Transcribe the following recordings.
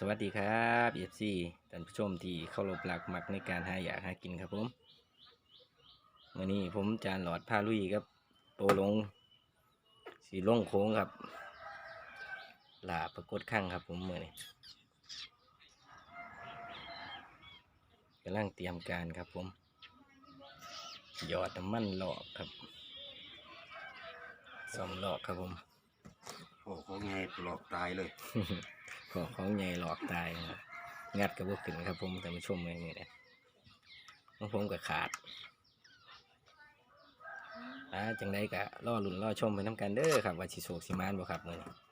สวัสดีครับเอฟซีท่านผู้ชมที่เคารพหลักมักในการหาอยากหากินครับผมวันนี้ผมจานหลอดผ้าลุยครับ โตลง สีลงโค้งครับ หลาประกดข้างครับผมเมื่อนี้กำลังเตรียมการครับผมหยอดน้ำมันหลอกครับสองหลอกครับผม โอ้เขาไงหลอกตายเลย ขอของใหญ่หลอกตายนะครับงัดกับพวกขึ้นครับผมแต่มาชมเลยนี่นะของผมก็ขาดอ่าจังไดกะล่อลุ่นล่อชมไปน้ำกันเด้อครับว่าชิโศกสิมานบ่ครับมือนี้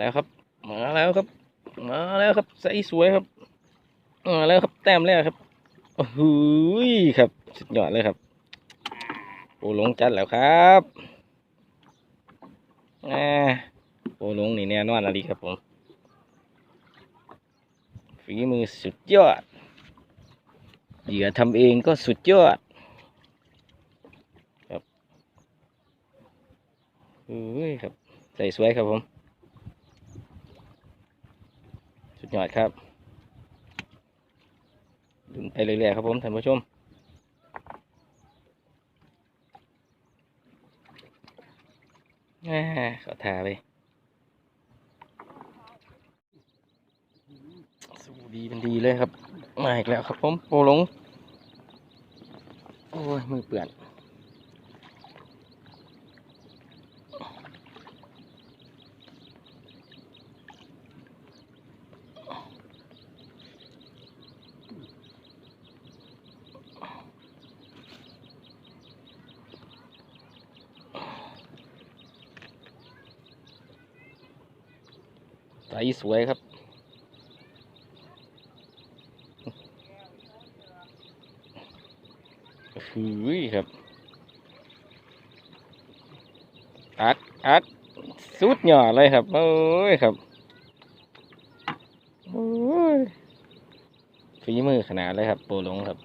แล้วครับ มาแล้วครับ มาแล้วครับใสสวยครับมาแล้วครับแต้มแรกครับโอ้โหยครับสุดยอดเลยครับโอหลงจัดแล้วครับแหมโอหลงนี่แน่นอนอะไรครับผมฝีมือสุดยอดเหยื่อทำเองก็สุดยอดครับเฮ้ยครับใส่สวยครับผม สุด ยอดครับ ดึงไปเรื่อยๆครับผมท่านผู้ชมแหม่ขอทาไปสูดีเป็นดีเลยครับ มาอีกแล้วครับผมโปรลง โอ้ยมือเปื่อน ใสสวยครับ หือครับ อัด อัด สุดหย่อเลยครับ โอ้ยครับ โอ้ยฝีมือขนาดเลยครับ โปรหลงครับ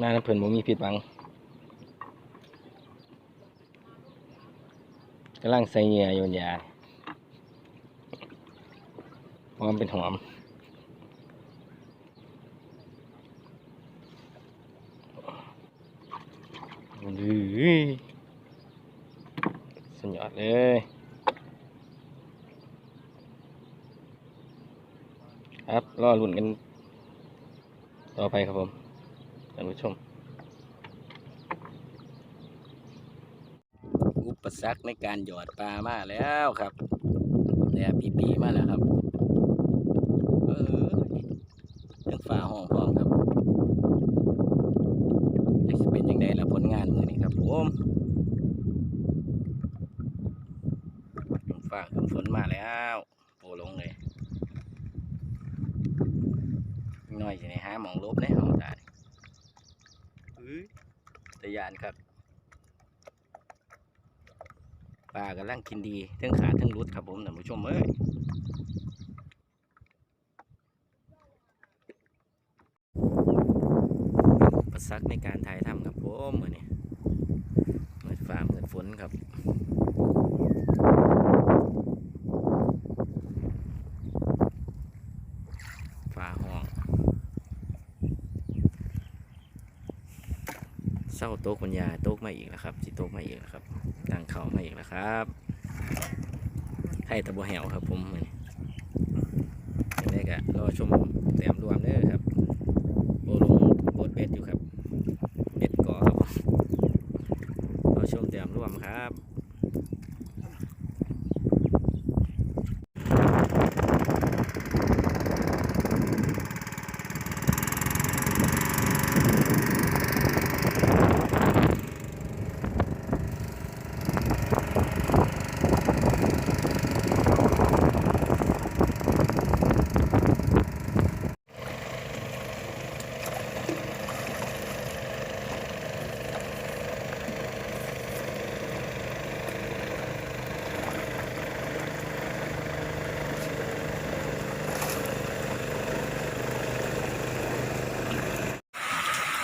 น้าน้ำเพลินผมมีผิดบัง กำลังใส่เหงื่อโยนยาหอมเป็นหอมอื้อสุดยอดเลยครับรอลุ่นกัน ต่อไปครับผมท่านผู้ชม อุปปสรรคในการหยอดปลามาแล้วครับเนี่ยปีปีๆมาแล้วครับ เออยังฝ่าห้องพร้อมครับจะเป็นยังไงล่ะผลงานมือนี้ครับผมฝ่าขึ้นฝนมาแล้วโปลงเลยน่อยสิได้ามองลบในห้องตายเอ้ยแตะยานครับ ปลากำลังกินดีทั้งขาทั้งรุดครับผมท่านผู้ชมเอ้ยประสักในการถ่ายทำครับผมเมือนี้เมืดฟ้าเมืดฝนครับฟ้าห้อง เศร้าโต๊ะคุณยาโต๊ะมาอีกแล้วครับสิโต๊ะมาอีกแล้วครับตั้งเขามาอีกแล้วครับให้ตะบัวแหวครับผมมื้อนี้ยังไงก็รอชมแต้มรวมเด้อครับโบลงโบดเบ็ดอยู่ครับเบ็ดก่อครับผมรอชมแต้มรวมครับ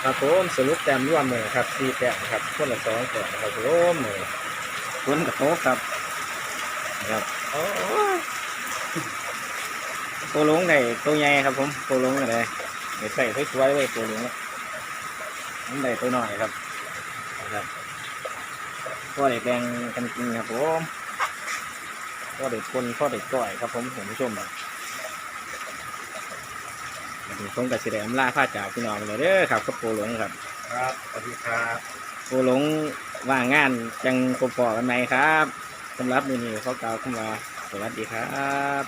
ครับผมสรุปแต้มรวมเลยครับสี่แต้มครับคนละสองแต้มครับผมเลยคนกับโต๊ะครับนะครับโอ้ยตัวลงได้ตัวใหญ่ครับ ผมตัวลงอะไรเดี๋ยวใส่สวยๆไว้ตัวลงมันได้ตัวหน่อยครับนะครับก็ได้แบ่งกันกินครับผมก็ได้คนก็ได้ก้อยครับผมท่านผู้ชมครับวันนี้ ผมกับสิได้อำลาพาจากพี่น้องเลยเด้อครับกับโปหลงครับ ครับสวัสดีครับโปหลงว่างงานจังพบปอกันไหมครับสำหรับมือนี้เขากล่าวคำว่าสวัสดีครับ